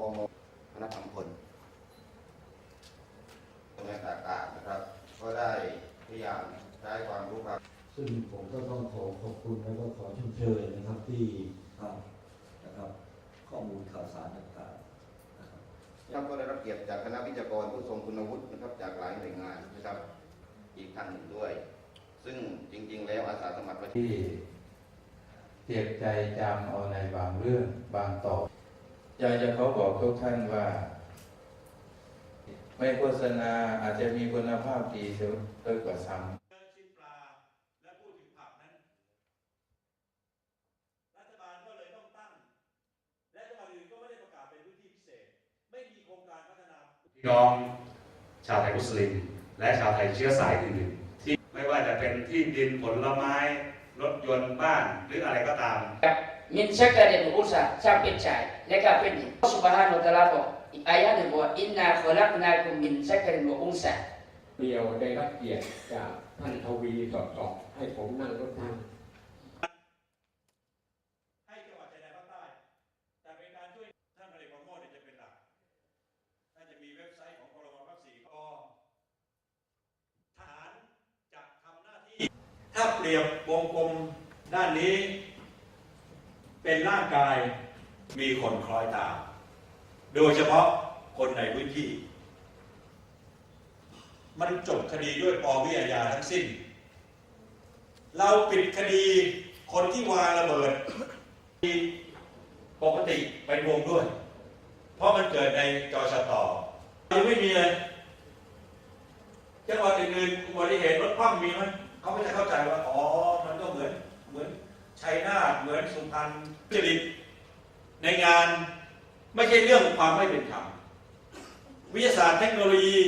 ปมคณะสัมพลตรงนี้ต่างๆนะครับ ก็ได้พยายามใช้ความรู้ความซึ่งผมก็ต้องขอขอบคุณแล้วก็ขอชมเชยนะครับที่ครับนะครับ ข้อมูลข่าวสารต่างๆนะครับท่านก็ได้รับเกียรติจากคณะวิทยากรผู้ทรงคุณวุฒินะครับ จากหลายหน่วยงานนะครับอีกท่านหนึ่งด้วย ซึ่งจริง ๆ แล้วอาสาสมัครที่เจ็บใจจำเอาในบางเรื่องบางตอน อยากจะเขาบอกทุกท่านว่า ไม่โฆษณาอาจจะมีคุณภาพดีเสียด้วยกว่าซ้ำเดินชิมปลาและพูดถึงผักนั้นรัฐบาลก็เลยต้องตั้งและจังหวัดอื่นก็ไม่ได้ประกาศเป็นพื้นที่พิเศษไม่มีโครงการพัฒนาน้องชาวไทยมุสลิม และชาวไทยเชื้อสายอื่นๆที่ไม่ว่าจะเป็นที่ดินผลไม้ รถยนต์บ้านหรืออะไรก็ตามมินชักกะเดนอุสาชาเป็นใจและก็เป็นสุบฮานุตะลาบอกอีกอายะหนึ่งบอกว่าอินนาขลักนาคุมมินชักกะเดนอุสาเดียวได้รับเกียรติจากท่านทวีสอดส่องให้ผมนั่งรถทาง ให้จังหวัดชายแดนภาคใต้ แต่เป็นการช่วยท่านพลเอกประโมทเนี่ยจะเป็นหลักท่านจะมีเว็บไซต์ของพลมภาคสี่ก็ทหารจะทำหน้าที่ ถ้าเปรียบวงกลมด้านนี้ เป็นร่างกายมีคนคล้อยตาม โดยเฉพาะคนในพื้นที่ มันจบคดีด้วยปวิอาญาทั้งสิ้น เราปิดคดีคนที่วางระเบิดปกติเป็นวงด้วย เพราะมันเกิดในจอชะตอยังไม่มีเลยจังหวัดอื่นๆอุบัติเหตุรถคว่ำมีไหม เขาก็จะเข้าใจว่าอ๋อมันก็เหมือนเหมือนชัยนาทเหมือนสุพรรณจริตในงานไม่ใช่เรื่องความไม่เป็นธรรมวิทยาศาสตร์เทคโนโลยี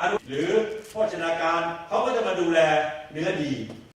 อนุหรือโภชนาการเขาก็จะมาดูแลเนื้อดี